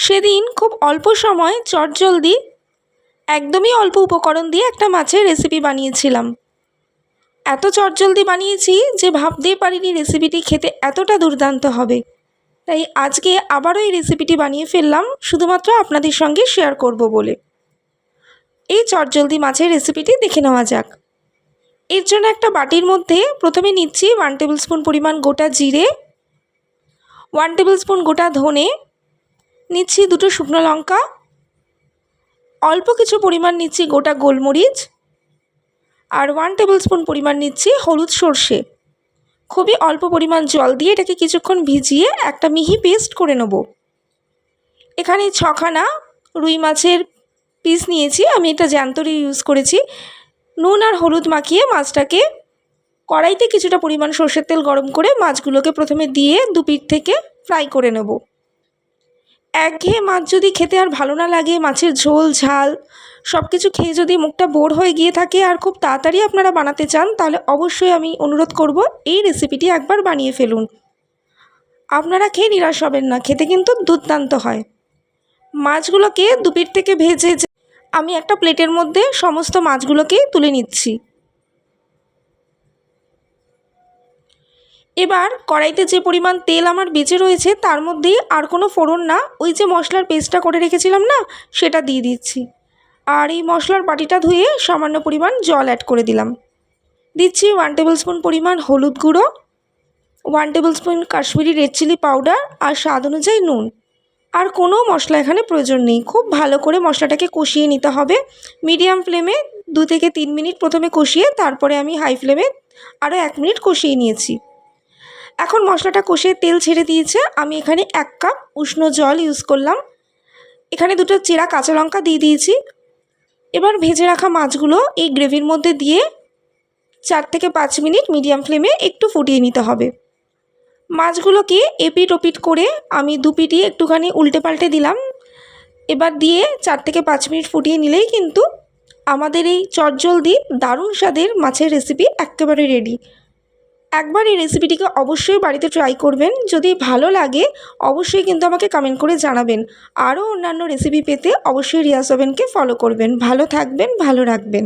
সেদিন খুব অল্প সময় চটজলদি, একদমই অল্প উপকরণ দিয়ে একটা মাছের রেসিপি বানিয়েছিলাম। এত চটজলদি বানিয়েছি যে ভাবতেই পারিনি রেসিপিটি খেতে এতটা দুর্দান্ত হবে। তাই আজকে আবারও এই রেসিপিটি বানিয়ে ফেললাম, শুধুমাত্র আপনাদের সঙ্গে শেয়ার করব বলে। এই চটজলদি মাছের রেসিপিটি দেখে নেওয়া যাক। এর জন্য একটা বাটির মধ্যে প্রথমে নিচ্ছি ওয়ান টেবিল স্পুন পরিমাণ গোটা জিরে ওয়ান টেবিল স্পুন গোটা ধনে নিচ্ছি দুটো শুকনো লঙ্কা। অল্প কিছু পরিমাণ নিচ্ছি গোটা গোলমরিচ। আর ওয়ান টেবিল স্পুন পরিমাণ নিচ্ছি হলুদ সর্ষে। খুবই অল্প পরিমাণ জল দিয়ে এটাকে কিছুক্ষণ ভিজিয়ে একটা মিহি পেস্ট করে নেব। এখানে ছখানা রুই মাছের পিস নিয়েছি, আমি এটা জ্যান্তরি ইউজ করেছি। নুন আর হলুদ মাখিয়ে মাছটাকে কড়াইতে কিছুটা পরিমাণ সর্ষের তেল গরম করে মাছগুলোকে প্রথমে দিয়ে দু পিঠ থেকে ফ্রাই করে নেব। একঘেয়ে মাছ যদি খেতে আর ভালো না লাগে, মাছের ঝোল, ঝাল সব কিছু খেয়ে যদি মুখটা বোর হয়ে গিয়ে থাকে আর খুব তাড়াতাড়ি আপনারা বানাতে চান, তাহলে অবশ্যই আমি অনুরোধ করব এই রেসিপিটি একবার বানিয়ে ফেলুন। আপনারা খেয়ে নিরাশ হবেন না, খেতে কিন্তু দুর্দান্ত হয়। মাছগুলোকে দুপিট থেকে ভেজে আমি একটা প্লেটের মধ্যে সমস্ত মাছগুলোকেই তুলে নিচ্ছি। এবার কড়াইতে যে পরিমাণ তেল আমার বেঁচে রয়েছে, তার মধ্যেই আর কোনো ফোড়ন না। ওই যে মশলার পেস্টটা করে রেখেছিলাম না, সেটা দিয়ে দিচ্ছি। আর এই মশলার বাটিটা ধুয়ে সামান্য পরিমাণ জল অ্যাড করে দিলাম। দিচ্ছি ওয়ান টেবিল স্পুন পরিমাণ হলুদ গুঁড়ো one tablespoon Kashmiri red chilli powder আর স্বাদ অনুযায়ী নুন। আর কোনো মশলা এখানে প্রয়োজন নেই। খুব ভালো করে মশলাটাকে কষিয়ে নিতে হবে। মিডিয়াম ফ্লেমে দু থেকে তিন মিনিট প্রথমে কষিয়ে তারপরে আমি হাই ফ্লেমে আরও এক মিনিট কষিয়ে নিয়েছি। এখন মশলাটা কষে তেল ছেড়ে দিয়েছে। আমি এখানে এক কাপ উষ্ণ জল ইউজ করলাম। এখানে দুটো চেরা কাঁচা লঙ্কা দিয়ে দিয়েছি। এবার ভেজে রাখা মাছগুলো এই গ্রেভির মধ্যে দিয়ে চার থেকে পাঁচ মিনিট মিডিয়াম ফ্লেমে একটু ফুটিয়ে নিতে হবে। মাছগুলোকে এপিট ওপিট করে আমি দু পিটি একটুখানি উল্টে পাল্টে দিলাম। এবার দিয়ে চার থেকে পাঁচ মিনিট ফুটিয়ে নিলেই কিন্তু আমাদের এই চটজলদি দারুণ স্বাদের মাছের রেসিপি একেবারে রেডি একবার এই রেসিপিটিকে অবশ্যই বাড়িতে ট্রাই করবেন। যদি ভালো লাগে, অবশ্যই কিন্তু আমাকে কমেন্ট করে জানাবেন। আরও অন্যান্য রেসিপি পেতে অবশ্যই রিয়া ওভেনকে ফলো করবেন। ভালো থাকবেন, ভালো রাখবেন।